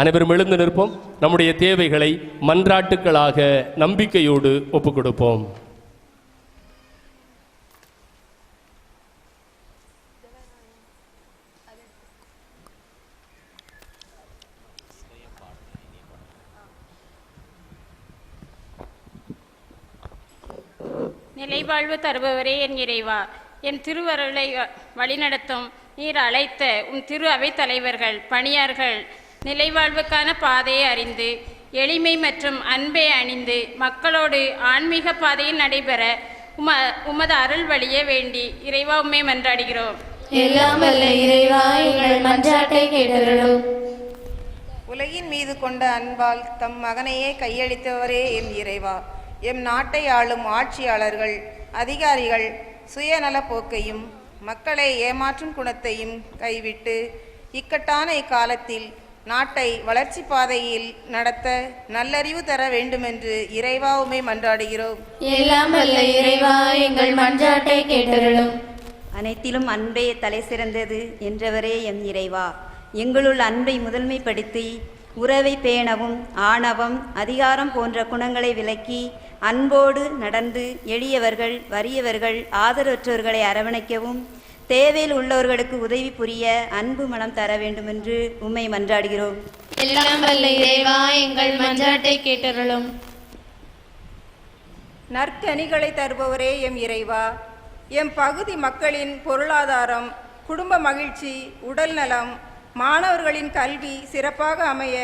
அனைவரும் எழுந்து நிற்போம். நம்முடைய தேவைகளை மன்றாட்டுக்களாக நம்பிக்கையோடு ஒப்புக் கொடுப்போம் நிலைவாழ்வு தருபவரே என் இறைவா என் திருவருளை வழிநடத்தும். நீர் அழைத்த உன் திரு அவைத் தலைவர்கள் பணியார்கள் நிலைவாழ்வுக்கான பாதையை அறிந்து எளிமை மற்றும் அன்பை அணிந்து மக்களோடு ஆன்மீக பாதையில் நடைபெற உம உமது அருள் வழிய வேண்டி இறைவா உம்மை மன்றாடுகிறோம். எல்லாம் வல்ல இறைவா எங்கள் மன்றாட்டை கேட்டருளும். உலகின் மீது கொண்ட அன்பால் தம் மகனையே கையளித்தவரே எம் இறைவா. எம் நாட்டை ஆளும் ஆட்சியாளர்கள் அதிகாரிகள் சுயநல போக்கையும் மக்களை ஏமாற்றும் குணத்தையும் கைவிட்டு இக்கட்டான இக்காலத்தில் நாட்டை வளர்ச்சி பாதையில் நடத்த நல்லறிவு தர வேண்டுமென்று இறைவாவுமே மன்றாடுகிறோம். எல்லாம் வல்ல இறைவா எங்கள் மன்றாட்டை கேட்டருளும். அனைத்திலும் அன்பே தலை சிறந்தது என்றவரே எம் இறைவா. எங்களுள் அன்பை முதன்மைப்படுத்தி உறவை பேணவும் ஆணவம் அதிகாரம் போன்ற குணங்களை விலக்கி அன்போடு நடந்து எளியவர்கள் வறியவர்கள் ஆதரவற்றோர்களை அரவணைக்கவும் தேவையில் உள்ளவர்களுக்கு உதவி புரிய அன்பு மனம் தர வேண்டுமென்று உம்மை மன்றாடுகிறோம். எல்லாம் வல்ல இறைவா எங்கள் மன்றாட்டை கேட்டருளும். நற்கனிகளை தருபவரே எம் இறைவா. எம் பகுதி மக்களின் பொருளாதாரம் குடும்ப மகிழ்ச்சி உடல் நலம் மாணவர்களின் கல்வி சிறப்பாக அமைய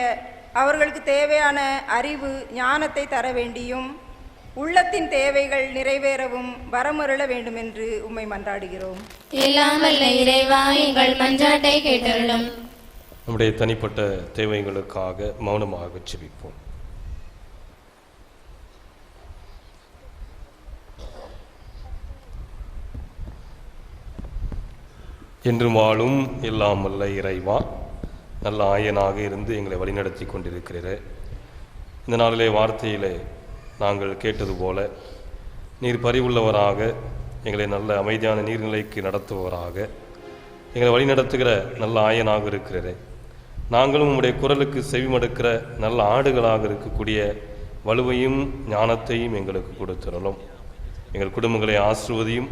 அவர்களுக்கு தேவையான அறிவு ஞானத்தை தர வேண்டியும் உள்ளத்தின் தேவைகள் நிறைவேறவும் வரமருள வேண்டுமென்று உம்மை மன்றாடுகிறோம். எல்லாம் வல்ல இறைவா எங்கள் மன்றாட்டை கேட்டருளும். நம்முடைய தனிப்பட்ட தேவைகளுக்காக மௌனமாக செபிப்போம் என்றும் வாழும் எல்லாம் வல்ல இறைவா நல்ல ஆயனாக இருந்து எங்களை வழிநடத்தி கொண்டிருக்கிறீர். இந்த நாளிலே வார்த்தையிலே நாங்கள் கேட்டது போல நீர் பரிவுள்ளவராக எங்களை நல்ல அமைதியான நீர்நிலைக்கு நடத்துபவராக எங்களை வழிநடத்துகிற நல்ல ஆயனாக இருக்கிறது நாங்களும் உம்முடைய குரலுக்கு செவிமடுக்கிற நல்ல ஆடுகளாக இருக்கக்கூடிய வலுவையும் ஞானத்தையும் எங்களுக்கு கொடுத்துடலும் எங்கள் குடும்பங்களை ஆசிர்வதியும்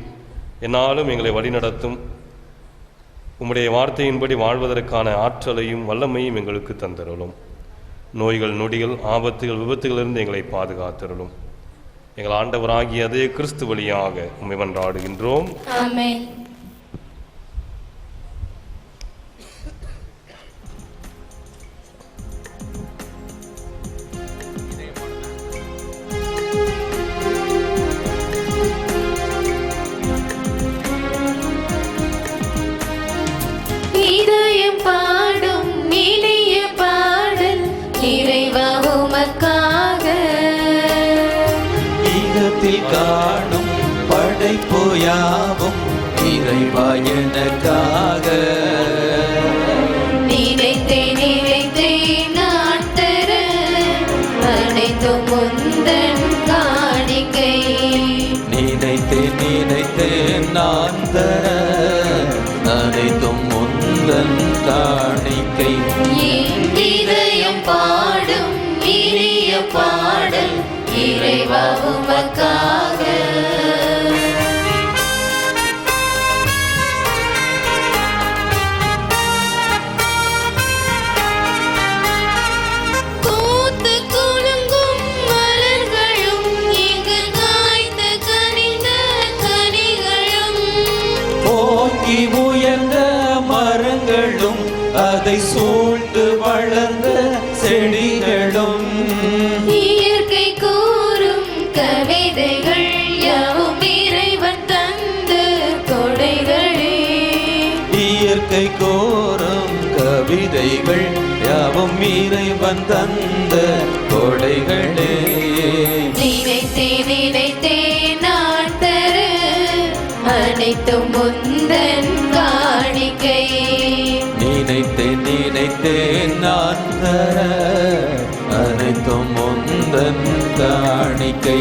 என்னாலும் எங்களை வழிநடத்தும். உம்முடைய வார்த்தையின்படி வாழ்வதற்கான ஆற்றலையும் வல்லமையும் எங்களுக்கு தந்தருளும். நோய்கள் நொடிகள் ஆபத்துகள் விபத்துகளிலிருந்து எங்களை பாதுகாத்திருளும். எங்கள் ஆண்டவராகிய அதே கிறிஸ்து வழியாக உம்மை மன்றாடுகின்றோம். யாவும் இறைவா எனக்காக நினைத்தேன் நினைத்தேன் நான் தர அனைத்தும் முந்தன் காணிக்கை. நினைத்தேன் நினைத்தேன் நான் தர அனைத்தும் முந்தன் காணிக்கை. இதயம் பாடும் இனிய பாடல் இறைவா இயற்கை கோரும் கவிதைகள் யாவும் இறைவன் தந்த கொடைகளே. நினைத்தேன் நினைத்தேன் நான் தர அனைத்தும் முந்தன் காணிக்கை. நினைத்தேன் நினைத்தேன் நான் தர அனைத்தும் முந்தன் காணிக்கை.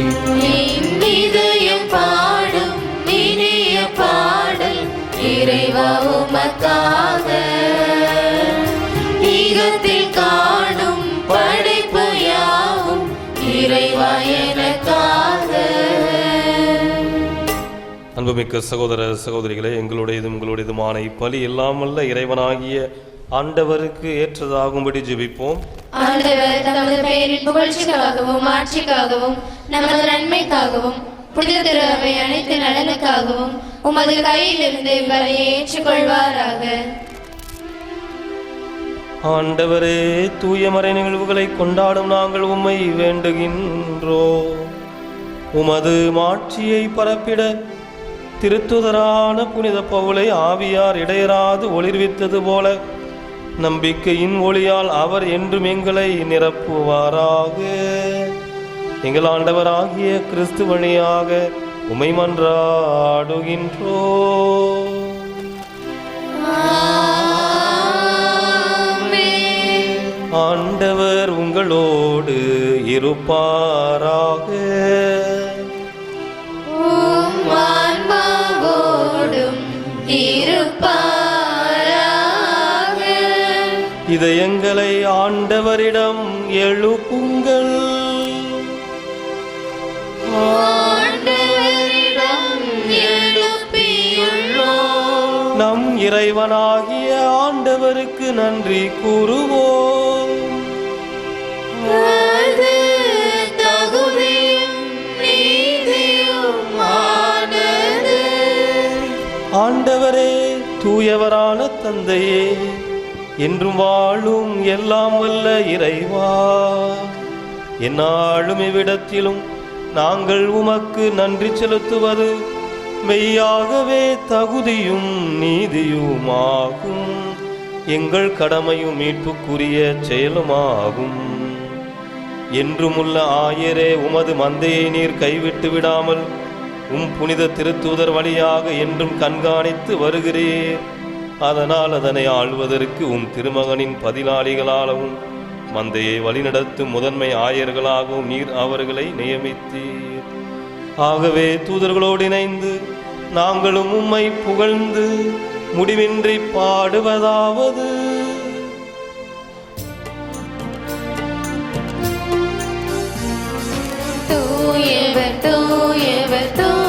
தேவா உமக்காக ஈகத்தில் காணும் படைப்பு யாவும் இறைவா அன்புமிக்க சகோதர சகோதரிகளை எங்களுடையதும் உங்களுடையதுமான இப்பலி இல்லாமல்ல இறைவனாகிய ஆண்டவருக்கு ஏற்றதாகும்படி ஜெபிப்போம் ஆண்டவர் தமது பெயரின் புகழ்ச்சிக்காகவும் ஆட்சிக்காகவும் நமது நன்மைக்காகவும் புனித திருவை அனைத்து நலனுக்காகவும் உமது கையிலிருந்து இவ்வரையை ஏற்றுக்கொள்வாராக. ஆண்டவரே தூய மறை நிகழ்வுகளை கொண்டாடும் நாங்கள் உம்மை வேண்டுகின்றோம். உமது மாட்சியை பரப்பிட திருத்துதரான புனித பவுலை ஆவியார் இடையராது ஒளிர்வித்தது போல நம்பிக்கையின் ஒளியால் அவர் என்றும் எங்களை நிரப்புவாராக. எங்கள் ஆண்டவராகிய கிறிஸ்து வழியாக உமை மன்றாடுகின்றோ. ஆண்டவர் உங்களோடு இருப்பாராக. இதயங்களை ஆண்டவரிடம் எழுப்புங்கள். நம் இறைவனாகிய ஆண்டவருக்கு நன்றி கூறுவோம். ஆண்டவரே தூயவரான தந்தையே என்றும் வாழும் எல்லாம் வல்ல இறைவா. எந்நாளும் இவ்விடத்திலும் நாங்கள் உமக்கு நன்றி செலுத்துவது மெய்யாகவே தகுதியும் நீதியுமாகும். எங்கள் கடமையும் மீட்புக்குரிய செயலுமாகும். என்றுமுள்ள ஆயரே உமது மந்தையை நீர் கைவிட்டு விடாமல் உம் புனித திருத்தூதர் வழியாக என்றும் கண்காணித்து வருகிறீர். அதனால் அதனை ஆள்வதற்கு உம் திருமகனின் பதிலாளிகளாகவும் மந்தையை வழிநடத்தும் முதன்மை ஆயர்களாகவும் நீர் அவர்களை நியமித்தீர். ஆகவே தூதர்களோடு இணைந்து நாங்களும் உம்மை புகழ்ந்து முடிவின்றி பாடுவதாவது. தூயவர் தூயவர் தூ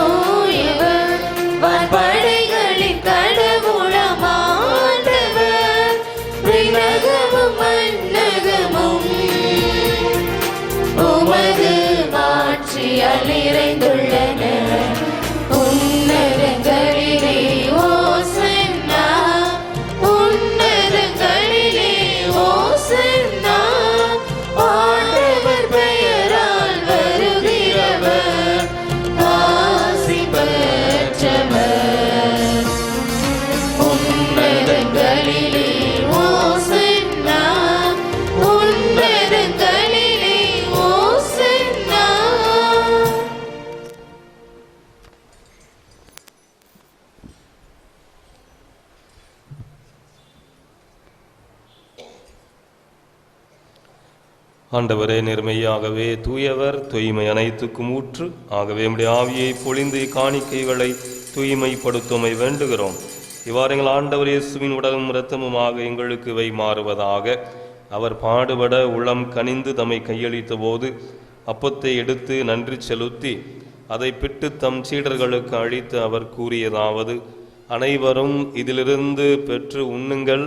ஆண்டவரே நேர்மையாகவே தூயவர் தூய்மை அனைத்துக்கும் ஊற்று. ஆகவே நம்முடைய ஆவியை பொழிந்து காணிக்கைகளை தூய்மைப்படுத்துமை வேண்டுகிறோம். இவ்வாறு எங்கள் ஆண்டவர் இயேசுவின் உடலும் இரத்தமுமாக எங்களுக்கு இவை மாறுவதாக. அவர் பாடுபட உளம் கனிந்து தம்மை கையளித்த போது அப்பத்தை எடுத்து நன்றி செலுத்தி அதை பிட்டு தம் சீடர்களுக்கு அளித்து அவர் கூறியதாவது அனைவரும் இதிலிருந்து பெற்று உண்ணுங்கள்.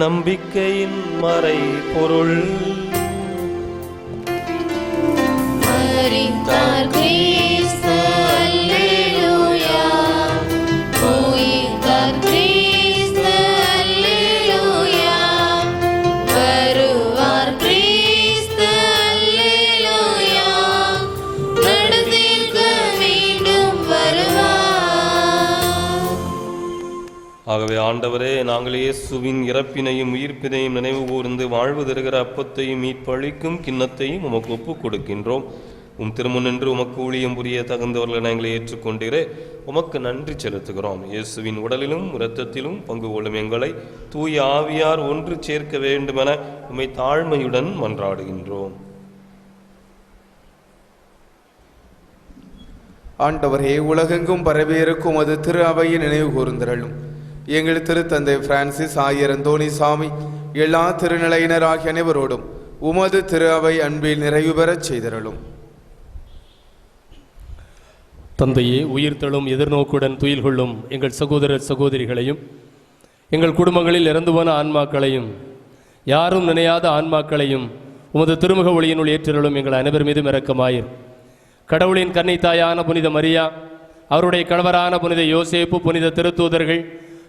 நம்பிக்கையின் மறை பொருள் மரித்தார் ஆண்டவரே நாங்கள் இயேசுவின் இறப்பினையும் உயிர்ப்பினையும் நினைவு கூர்ந்து வாழ்வு தருகிற அப்பத்தையும் மீட்பளிக்கும் கிண்ணத்தையும் உமக்கு ஒப்புக் கொடுக்கின்றோம் உம் திருமுன்னின்று உமக்கு ஊழியம் புரிய தகுந்தவர்களை நாங்கள் ஏற்றுக்கொண்டீரே. உமக்கு நன்றி செலுத்துகிறோம். இயேசுவின் உடலிலும் இரத்தத்திலும் பங்கு கொள்ளும் எங்களை தூய ஆவியார் ஒன்று சேர்க்க வேண்டுமென உம்மை தாழ்மையுடன் மன்றாடுகின்றோம். ஆண்டவரே உலகெங்கும் பரவியிருக்கும் அது திரு அவையை நினைவு கூர்ந்திரளும். எங்கள் திருத்தந்தை பிரான்சிஸ் ஆயர் அந்தோணிசாமி எல்லா திருநிலையினராகிய அனைவரோடும் உமது திரு அவை அன்பில் நிறைவு பெறச் செய்திருளும். தந்தையே உயிர்த்தெழும் எதிர்நோக்குடன் துயில் கொள்ளும் எங்கள் சகோதரர் சகோதரிகளையும் எங்கள் குடும்பங்களில் இறந்து போன ஆன்மாக்களையும் யாரும் நினையாத ஆன்மாக்களையும் உமது திருமுக ஒளியினுள் ஏற்றிருளும் எங்கள் அனைவர் மீதும் இறக்கமாயிர் கடவுளின் கன்னித்தாயான புனித மரியா அவருடைய கணவரான புனித யோசேப்பு புனித திருத்தூதர்கள்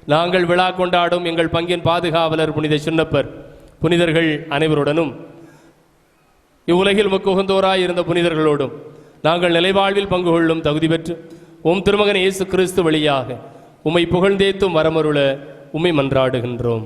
நாங்கள் விழா கொண்டாடும் எங்கள் பங்கின் பாதுகாவலர் புனித சின்னப்பர் புனிதர்கள் அனைவருடனும். இவ்வுலகில் உமக்கு இருந்த புனிதர்களோடும் நாங்கள் நிலைவாழ்வில் பங்கு கொள்ளும் தகுதி பெற்று உம் திருமகன் இயேசு கிறிஸ்து வழியாக உம்மை புகழ்ந்தேத்தும் வரமருள உம்மை மன்றாடுகின்றோம்.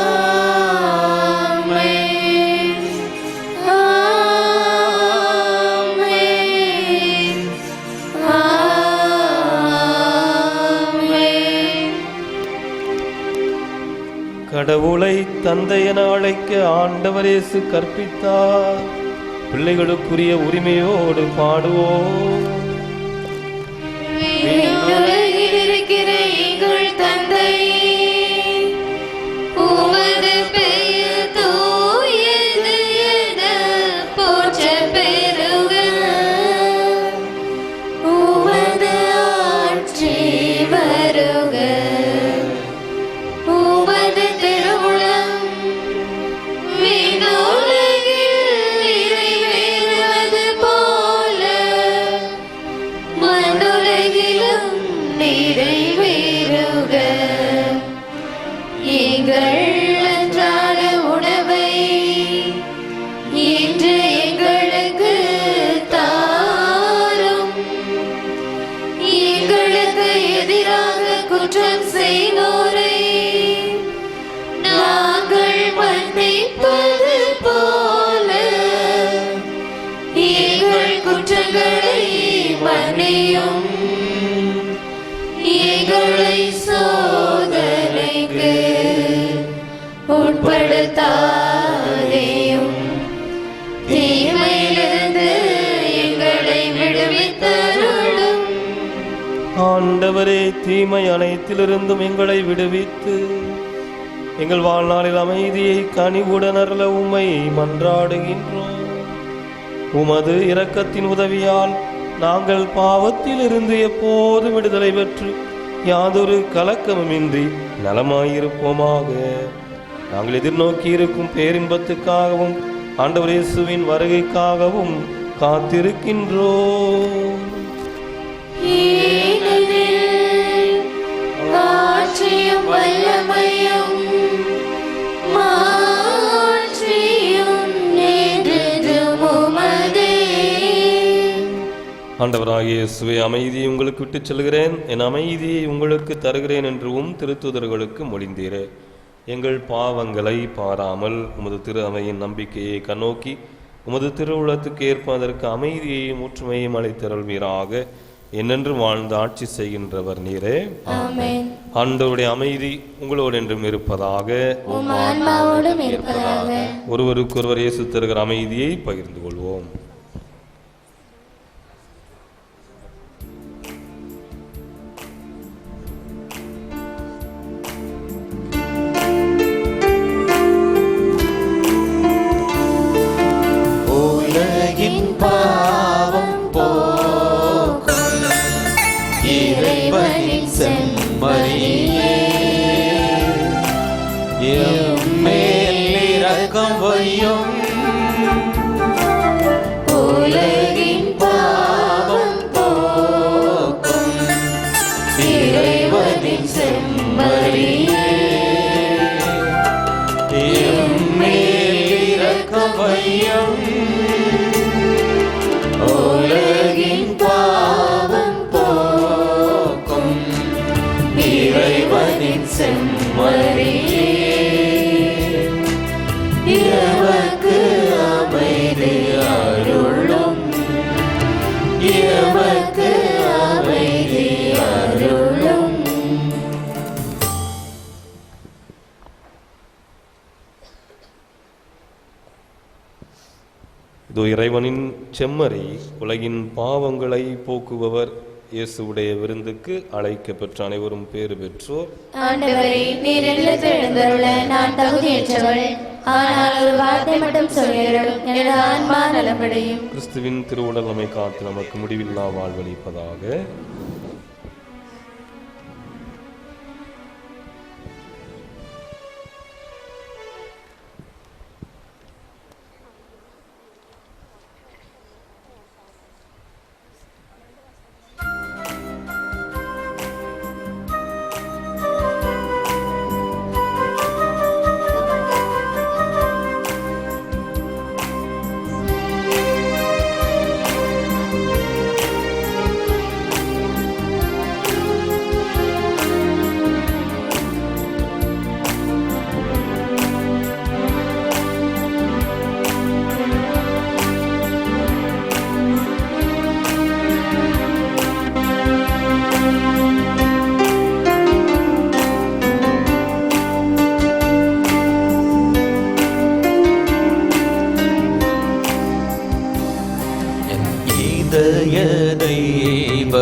கடவுளை தந்தை என அழைக்க ஆண்டவரேசு கற்பித்தார். பிள்ளைகளுக்குரிய உரிமையோடு பாடுவோம். எங்கள் ஆண்டவரே தீமை அனைத்திலிருந்தும் எங்களை விடுவித்து எங்கள் வாழ்நாளில் அமைதியை கனிவுடன் அருள உம்மை மன்றாடுகின்றோம். உமது இரக்கத்தின் உதவியால் நாங்கள் பாவத்தில் இருந்து எப்போது விடுதலை பெற்று யாதொரு கலக்கமுமின்றி நலமாயிருப்போமாக. நாங்கள் எதிர்நோக்கி இருக்கும் பேரின்பத்துக்காகவும் ஆண்டவர் இயேசுவின் வருகைக்காகவும் காத்திருக்கின்றோம். ஆண்டவராகிய இயேசுவே அமைதியை உங்களுக்கு விட்டுச் செல்கிறேன். என் அமைதியை உங்களுக்கு தருகிறேன் என்றும் திருத்துதர்களுக்கு மொழிந்தீரே. எங்கள் பாவங்களை பாராமல் உமது திரு அவையின் நம்பிக்கையை கண்ணோக்கி உமது திருவுளத்துக்கு ஏற்ப அதற்கு அமைதியையும் ஒற்றுமையும் அளித்தருள்வீராக. என்னென்று வாழ்ந்து ஆட்சி செய்கின்றவர் நீரே. ஆண்டவருடைய அமைதி உங்களோடு என்றும் இருப்பதாக. ஒருவருக்கொருவர் இயேசு தருகிற அமைதியை பகிர்ந்து கொள்வோம். செம்மறி உலகின் பாவங்களை போக்குபவர் இயேசுடைய விருந்துக்கு அழைக்க பெற்ற அனைவரும் பேறு பெற்றோர். கிறிஸ்துவின் திருவுடல் நம்மை காத்து நமக்கு முடிவில்லா வாழ்வளிப்பதாக. ദയദൈവമേ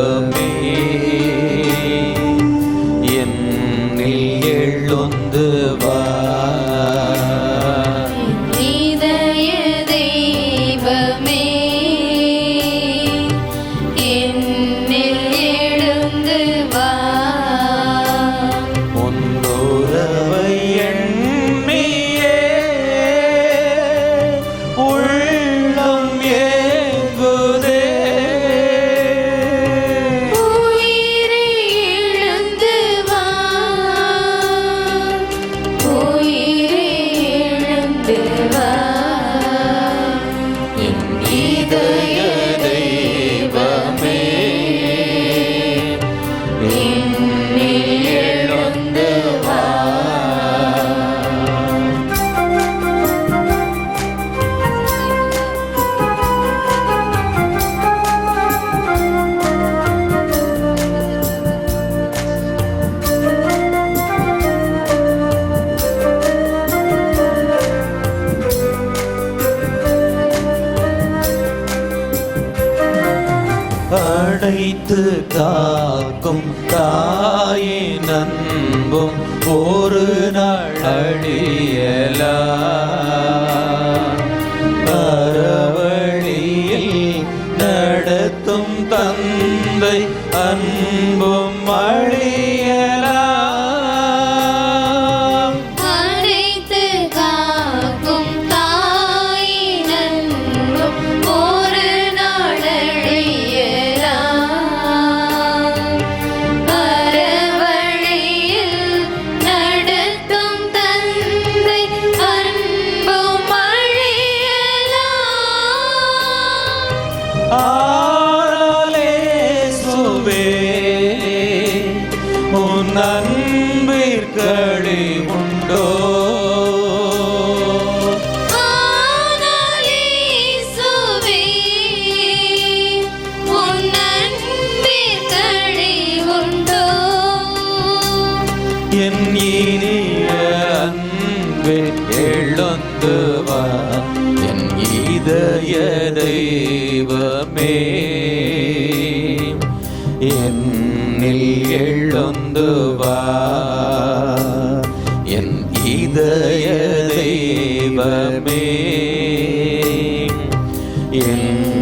இதய தெய்வமே. என்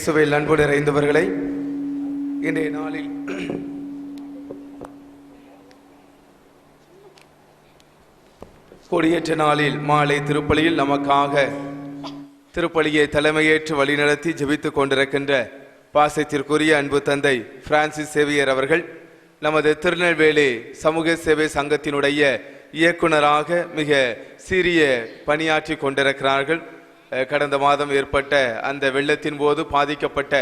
இறையேசுவில் அன்பு நிறைந்தவர்களை இன்றைய நாளில் கொடியேற்ற நாளில் மாலை திருப்பலியில் நமக்காக திருப்பலியை தலைமையேற்று வழிநடத்தி ஜெபித்துக் கொண்டிருக்கின்ற பாசத்திற்குரிய அன்பு தந்தை பிரான்சிஸ் சேவியர் அவர்கள் நமது திருநெல்வேலி சமூக சேவை சங்கத்தினுடைய இயக்குனராக மிக சீரிய பணியாற்றி கொண்டிருக்கிறார்கள். கடந்த மாதம் ஏற்பட்ட அந்த வெள்ளத்தின் போது பாதிக்கப்பட்ட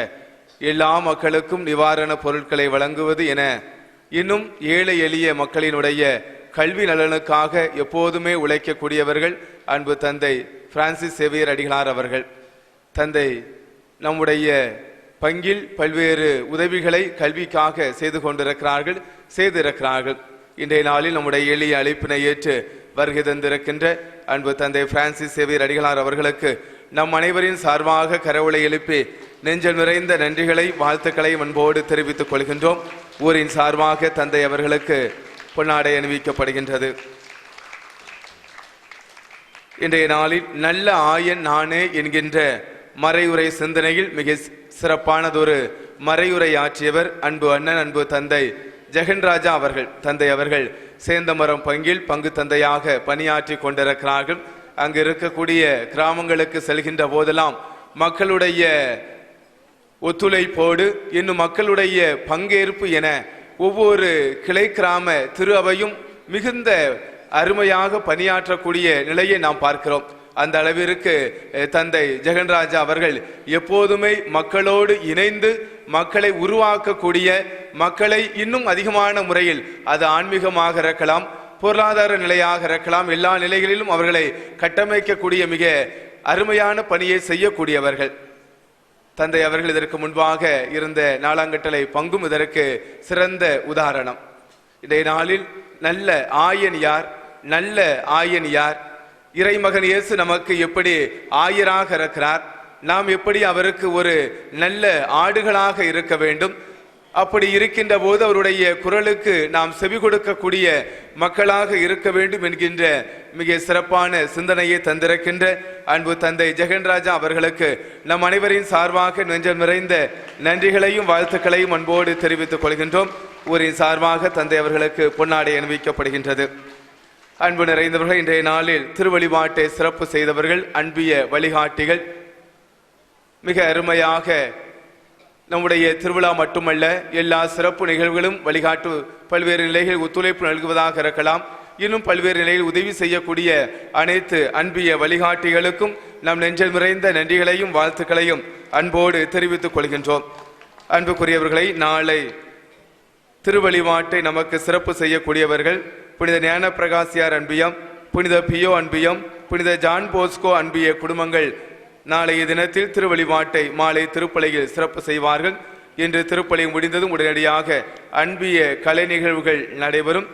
எல்லா மக்களுக்கும் நிவாரண பொருட்களை வழங்குவது என இன்னும் ஏழை எளிய மக்களினுடைய கல்வி நலனுக்காக எப்போதுமே உழைக்கக்கூடியவர்கள் அன்பு தந்தை பிரான்சிஸ் சேவியர் அடிகளார் அவர்கள். தந்தை நம்முடைய பங்கில் பல்வேறு உதவிகளை கல்விக்காக செய்து கொண்டிருக்கிறார்கள் செய்திருக்கிறார்கள். இன்றைய நாளில் நம்முடைய எளிய அழைப்பினை ஏற்று வருகை தந்திருக்கின்ற அன்பு தந்தை பிரான்சிஸ் சேவியர் அடிகளார் அவர்களுக்கு நம் அனைவரின் சார்பாக கரவுளை எழுப்பி நெஞ்சல் நிறைந்த நன்றிகளை வாழ்த்துக்களை அன்போடு தெரிவித்துக் கொள்கின்றோம். ஊரின் சார்பாக தந்தை அவர்களுக்கு பொன்னாடை அணிவிக்கப்படுகின்றது. இன்றைய நாளில் நல்ல ஆயன் நானே என்கின்ற மறையுரை சிந்தனையில் மிக சிறப்பானதொரு மறையுரை ஆற்றியவர் அன்பு அண்ணன் அன்பு தந்தை ஜெகன்ராஜா அவர்கள் தந்தை அவர்கள் சேந்தமரம் பங்கில் பங்கு தந்தையாக பணியாற்றி கொண்டிருக்கிறார்கள். அங்கு இருக்கக்கூடிய கிராமங்களுக்கு செல்கின்ற போதெல்லாம் மக்களுடைய ஒத்துழைப்போடு இன்னும் மக்களுடைய பங்கேற்பு என ஒவ்வொரு கிளை கிராம திரு அவையும் மிகுந்த அருமையாக பணியாற்றக்கூடிய நிலையை நாம் பார்க்கிறோம். அந்த அளவிற்கு தந்தை ஜெகன்ராஜா அவர்கள் எப்போதுமே மக்களோடு இணைந்து மக்களை உருவாக்கக்கூடிய மக்களை இன்னும் அதிகமான முறையில் அது ஆன்மீகமாக இருக்கலாம் பொருளாதார நிலையாக இருக்கலாம் எல்லா நிலைகளிலும் அவர்களை கட்டமைக்கக்கூடிய மிக அருமையான பணியை செய்யக்கூடியவர்கள். தந்தை அவர்கள் இதற்கு முன்பாக இருந்த நாளாங்கட்டளை பங்கும் இதற்கு சிறந்த உதாரணம். இன்றைய நாளில் நல்ல ஆயன் யார்? நல்ல ஆயன் யார்? இறைமகன் இயேசு நமக்கு எப்படி ஆயராக இருக்கிறார் நாம் எப்படி அவருக்கு ஒரு நல்ல ஆடுகளாக இருக்க வேண்டும்? அப்படி இருக்கின்ற போது அவருடைய குரலுக்கு நாம் செவி கொடுக்கக்கூடிய மக்களாக இருக்க வேண்டும் என்கின்ற மிக சிறப்பான சிந்தனையை தந்திருக்கின்ற அன்பு தந்தை ஜெகன்ராஜா அவர்களுக்கு நம் அனைவரின் சார்பாக நெஞ்சம் நிறைந்த நன்றிகளையும் வாழ்த்துக்களையும் அன்போடு தெரிவித்துக் கொள்கின்றோம். ஊரின் சார்பாக தந்தை அவர்களுக்கு பொன்னாடை அணிவிக்கப்படுகின்றது. அன்பு நிறைந்தவர்கள் இன்றைய நாளில் திருவழிபாட்டை சிறப்பு செய்தவர்கள் அன்பிய வழிகாட்டிகள் மிக அருமையாக நம்முடைய திருவிழா மட்டுமல்ல எல்லா சிறப்பு நிகழ்வுகளும் வழிகாட்டு பல்வேறு நிலைகளில் ஒத்துழைப்பு நல்குவதாக இருக்கலாம். இன்னும் பல்வேறு நிலையில் உதவி செய்யக்கூடிய அனைத்து அன்பிய வழிகாட்டிகளுக்கும் நம் நெஞ்சல் நிறைந்த நன்றிகளையும் வாழ்த்துக்களையும் அன்போடு தெரிவித்துக் கொள்கின்றோம். அன்புக்குரியவர்களை நாளை திருவழிவாட்டை நமக்கு சிறப்பு செய்யக்கூடியவர்கள் புனித ஞான பிரகாசியார் அன்பியம் புனித பியோ அன்பியம் புனித ஜான் போஸ்கோ அன்பிய குடும்பங்கள் நாளைய தினத்தில் திருவழிபாட்டை மாலை திருப்பலையில் சிறப்பு செய்வார்கள். இன்று திருப்பலி முடிந்ததும் உடனடியாக அன்பிய கலை நிகழ்வுகள் நடைபெறும்.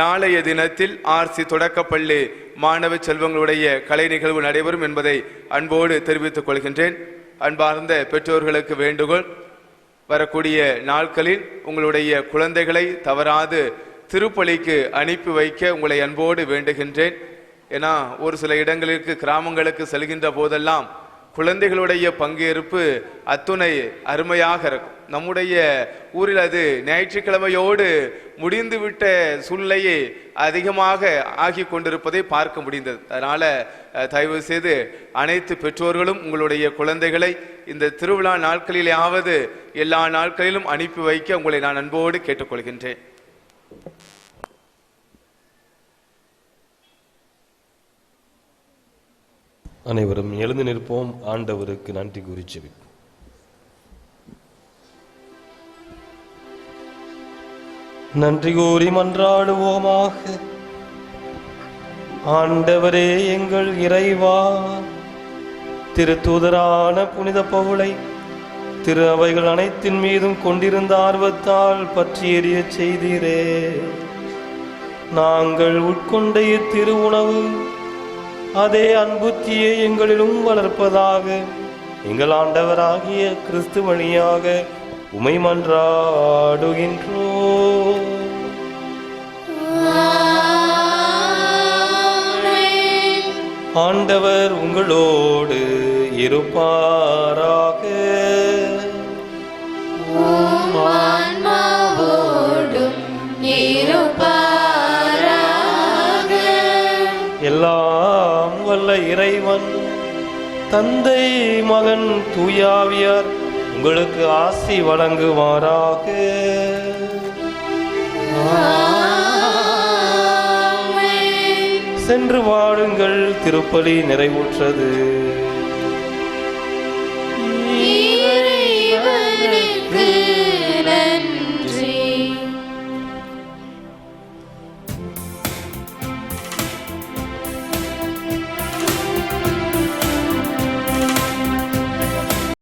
நாளைய தினத்தில் ஆர்சி தொடக்கப்பள்ளி மாணவ செல்வங்களுடைய கலை நிகழ்வு நடைபெறும் என்பதை அன்போடு தெரிவித்துக் கொள்கின்றேன். அன்பார்ந்த பெற்றோர்களுக்கு வேண்டுகோள் வரக்கூடிய நாட்களில் உங்களுடைய குழந்தைகளை தவறாது திருப்பலிக்கு அனுப்பி வைக்க உங்களை அன்போடு வேண்டுகின்றேன். ஏன்னா ஒரு சில இடங்களுக்கு கிராமங்களுக்கு செல்கின்ற போதெல்லாம் குழந்தைகளுடைய பங்கேற்பு அத்துணை அருமையாக இருக்கும். நம்முடைய ஊரில் அது ஞாயிற்றுக்கிழமையோடு முடிந்துவிட்ட சூழ்நிலையை அதிகமாக ஆகி கொண்டிருப்பதை பார்க்க முடிந்தது. அதனால் தயவு செய்து அனைத்து பெற்றோர்களும் உங்களுடைய குழந்தைகளை இந்த திருவிழா நாட்களிலேயாவது எல்லா நாட்களிலும் அனுப்பி வைக்க உங்களை நான் அன்போடு கேட்டுக்கொள்கின்றேன். அனைவரும் எழுந்து நிற்போம். ஆண்டவருக்கு நன்றி கூறி செவிப்போம் நன்றி கூறி மன்றாடுவோமாக. ஆண்டவரே எங்கள் இறைவா திருத்தூதரான புனித பவுளை திரு அவைகள் அனைத்தின் மீதும் கொண்டிருந்த ஆர்வத்தால் பற்றி எறியச் செய்தீரே. நாங்கள் உட்கொண்ட இத்திரு உணவு அதே அன்புத்தியை எங்களிலும் வளர்ப்பதாக. எங்கள் ஆண்டவராகிய கிறிஸ்து வழியாக உமை மன்றாடுகின்றோ. ஆண்டவர் உங்களோடு இருப்பாராக. தந்தை மகன் தூயாவியார் உங்களுக்கு ஆசி வழங்குவாராக. சென்று வாழுங்கள் திருப்பலி நிறைவுற்றது.